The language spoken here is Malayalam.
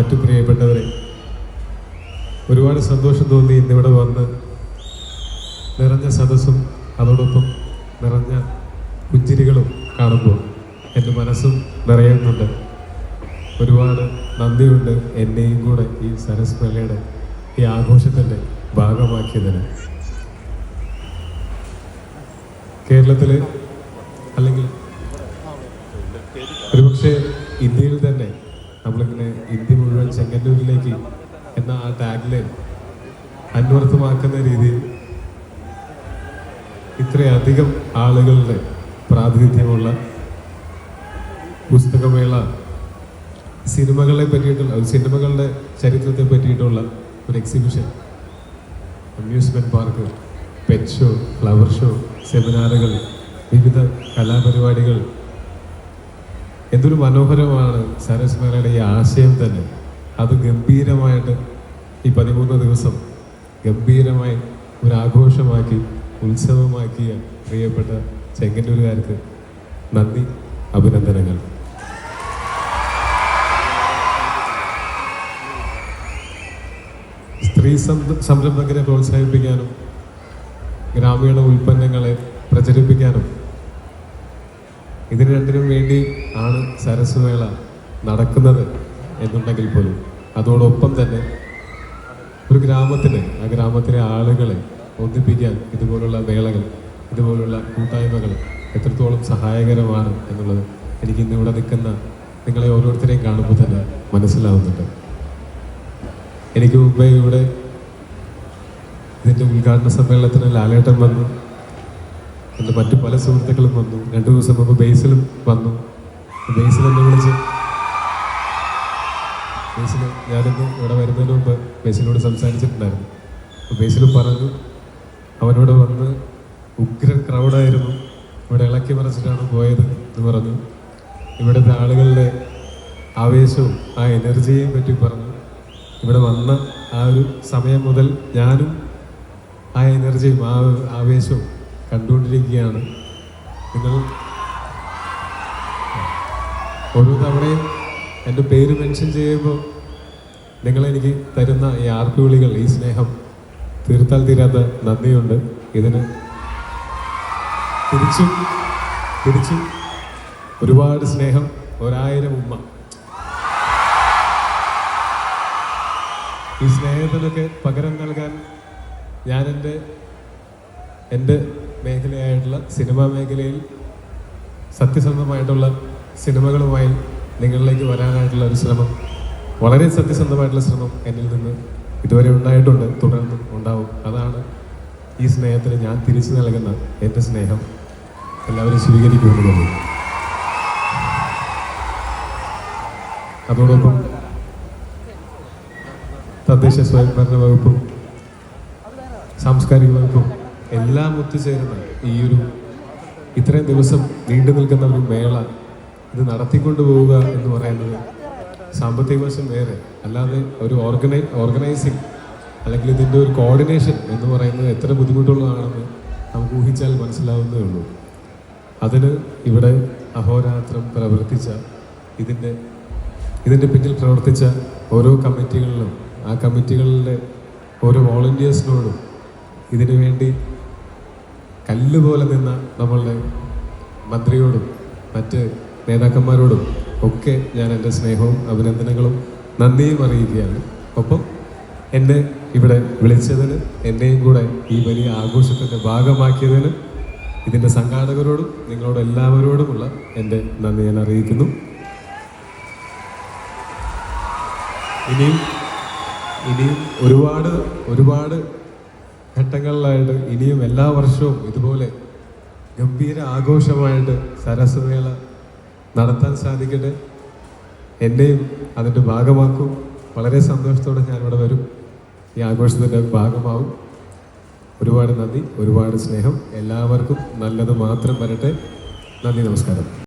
മറ്റു പ്രിയപ്പെട്ടവരെ ഒരുപാട് സന്തോഷം തോന്നി ഇന്നിവിടെ വന്ന് നിറഞ്ഞ സദസ്സും അതോടൊപ്പം നിറഞ്ഞ പുഞ്ചിരികളും കാണുമ്പോൾ എന്റെ മനസ്സും നിറയുന്നുണ്ട്. ഒരുപാട് നന്ദിയുണ്ട് എന്നെയും കൂടെ ഈ സരസ് മേളയുടെ ഈ ആഘോഷത്തിന്റെ ഭാഗമാക്കിയതിന്. കേരളത്തിൽ അല്ലെങ്കിൽ ഒരുപക്ഷെ ഇന്ത്യയിൽ തന്നെ നമ്മളിങ്ങനെ ഇന്ത്യ മുഴുവൻ ചെങ്ങന്നൂരിലേക്ക് എന്ന ആ ടാഗ്ലൈൻ അന്വർത്ഥമാക്കുന്ന രീതിയിൽ ഇത്രയധികം ആളുകളുടെ പ്രാതിനിധ്യമുള്ള പുസ്തകമേള സിനിമകളെ പറ്റിയിട്ടുള്ള സിനിമകളുടെ ചരിത്രത്തെ പറ്റിയിട്ടുള്ള ഒരു exhibition amusement park pet show flower show സെമിനാറുകൾ വിവിധ കലാപരിപാടികൾ എന്തൊരു മനോഹരമാണ് മേളയുടെ ഈ ആശയം തന്നെ. അത് ഗംഭീരമായിട്ട് ഈ പതിമൂന്ന് ദിവസം ഗംഭീരമായി ഒരു ആഘോഷമാക്കി ഉത്സവമാക്കിയ പ്രിയപ്പെട്ട ചെങ്ങന്നൂരുകാർക്ക് നന്ദി അഭിനന്ദനങ്ങൾ. സ്ത്രീ സംര- സംരംഭകരെ പ്രോത്സാഹിപ്പിക്കാനും ഗ്രാമീണ ഉൽപ്പന്നങ്ങളെ പ്രചരിപ്പിക്കാനും ഇതിന് രണ്ടിനും വേണ്ടി ആണ് സരസ്മേള നടക്കുന്നത് എന്നുണ്ടെങ്കിൽ പോലും. അതോടൊപ്പം തന്നെ ഒരു ഗ്രാമത്തിന് ആ ഗ്രാമത്തിലെ ആളുകളെ ഒന്നിപ്പിക്കാൻ ഇതുപോലുള്ള വേളകൾ ഇതുപോലുള്ള കൂട്ടായ്മകൾ എത്രത്തോളം സഹായകരമാണ് എന്നുള്ളത് എനിക്ക് ഇന്ന് ഇവിടെ നിൽക്കുന്ന നിങ്ങളെ ഓരോരുത്തരെയും കാണുമ്പോൾ തന്നെ മനസ്സിലാവുന്നുണ്ട്. എനിക്ക് മുമ്പേ ഇവിടെ ഇതിന്റെ ഉദ്ഘാടന സമ്മേളനത്തിന് ലാലേട്ടൻ വന്നു. എന്റെ മറ്റു പല സുഹൃത്തുക്കളും വന്നു. രണ്ടു ദിവസം മുമ്പ് ബേസിലും വന്നു. ബേസിൽ എന്നെ വിളിച്ച് ബേസിൽ ഞാനിന്ന് ഇവിടെ വരുന്നതിന് മുമ്പ് ബേസിനോട് സംസാരിച്ചിട്ടുണ്ടായിരുന്നു. അപ്പോൾ ബേസിൽ പറഞ്ഞു അവനോട് വന്ന് ഉഗ്രൻ ക്രൗഡായിരുന്നു ഇവിടെ ഇളക്കി മറിച്ചിട്ടാണ് പോയത് എന്ന് പറഞ്ഞു. ഇവിടുത്തെ ആളുകളുടെ ആവേശവും ആ എനർജിയെയും പറ്റി പറഞ്ഞു. ഇവിടെ വന്ന ആ ഒരു സമയം മുതൽ ഞാനും ആ എനർജിയും ആ ആവേശവും കണ്ടുകൊണ്ടിരിക്കുകയാണ്. നിങ്ങൾ ഓരോ തവണയും എന്റെ പേര് മെൻഷൻ ചെയ്യുമ്പോൾ നിങ്ങളെനിക്ക് തരുന്ന ഈ ആർപ്പി വിളികൾ ഈ സ്നേഹം തീർത്താൽ തീരാത്ത നന്ദിയുണ്ട്. ഇതിന് തിരിച്ചും തിരിച്ചും ഒരുപാട് സ്നേഹം ഒരായിരം ഉമ്മ. ഈ സ്നേഹത്തിനൊക്കെ പകരം നൽകാൻ ഞാൻ എന്റെ എന്റെ മേഖലയായിട്ടുള്ള സിനിമാ മേഖലയിൽ സത്യസന്ധമായിട്ടുള്ള സിനിമകളുമായി നിങ്ങളിലേക്ക് വരാനായിട്ടുള്ള ഒരു ശ്രമം വളരെ സത്യസന്ധമായിട്ടുള്ള ശ്രമം എന്നിൽ നിന്ന് ഇതുവരെ ഉണ്ടായിട്ടുണ്ട് തുടർന്നും ഉണ്ടാവും. അതാണ് ഈ സ്നേഹത്തിന് ഞാൻ തിരിച്ചു നൽകുന്ന എന്റെ സ്നേഹം. എല്ലാവരും സ്വീകരിക്കുമെന്നുള്ളത് അതോടൊപ്പം തദ്ദേശ സ്വയംഭരണ വകുപ്പും സാംസ്കാരിക വകുപ്പും എല്ലാം ഒത്തുചേരുന്ന ഈ ഒരു ഇത്രയും ദിവസം നീണ്ടു നിൽക്കുന്ന ഒരു മേള ഇത് നടത്തിക്കൊണ്ടു പോവുക എന്ന് പറയുന്നത് സാമ്പത്തിക വശം വേറെ. അല്ലാതെ ഒരു ഓർഗനൈ ഓർഗനൈസിങ് അല്ലെങ്കിൽ ഇതിന്റെ ഒരു കോർഡിനേഷൻ എന്ന് പറയുന്നത് എത്ര ബുദ്ധിമുട്ടുള്ളതാണെന്ന് നമുക്ക് ഊഹിച്ചാൽ മനസ്സിലാവുന്നേ ഉള്ളൂ. അതിന് ഇവിടെ അഹോരാത്രം പ്രവർത്തിച്ച ഇതിന്റെ ഇതിന്റെ പിന്നിൽ പ്രവർത്തിച്ച ഓരോ കമ്മിറ്റികളിലും ആ കമ്മിറ്റികളിലെ ഓരോ വോളണ്ടിയേഴ്സിനോടും ഇതിനു വേണ്ടി കല്ല് പോലെ നിന്ന നമ്മളുടെ മന്ത്രിയോടും മറ്റ് നേതാക്കന്മാരോടും ഒക്കെ ഞാൻ എന്റെ സ്നേഹവും അഭിനന്ദനങ്ങളും നന്ദിയും അറിയിക്കുകയാണ്. ഒപ്പം എന്നെ ഇവിടെ വിളിച്ചതിന് എന്നെയും കൂടെ ഈ വലിയ ആഘോഷത്തിന്റെ ഭാഗമാക്കിയതിന് ഇതിന്റെ സംഘാടകരോടും നിങ്ങളോട് എല്ലാവരോടുമുള്ള എന്റെ നന്ദി ഞാൻ അറിയിക്കുന്നു. ഇനിയും ഇനിയും ഒരുപാട് ഒരുപാട് ഘട്ടങ്ങളിലായിട്ട് ഇനിയും എല്ലാ വർഷവും ഇതുപോലെ ഗംഭീര ആഘോഷമായിട്ട് സരസ്മേള നടത്താൻ സാധിക്കട്ടെ. എന്നെയും അതിന്റെ ഭാഗമാക്കും. വളരെ സന്തോഷത്തോടെ ഞാനിവിടെ വരും. ഈ ആഘോഷത്തിന്റെ ഭാഗമാവും. ഒരുപാട് നന്ദി ഒരുപാട് സ്നേഹം. എല്ലാവർക്കും നല്ലത് മാത്രം വരട്ടെ. നന്ദി നമസ്കാരം.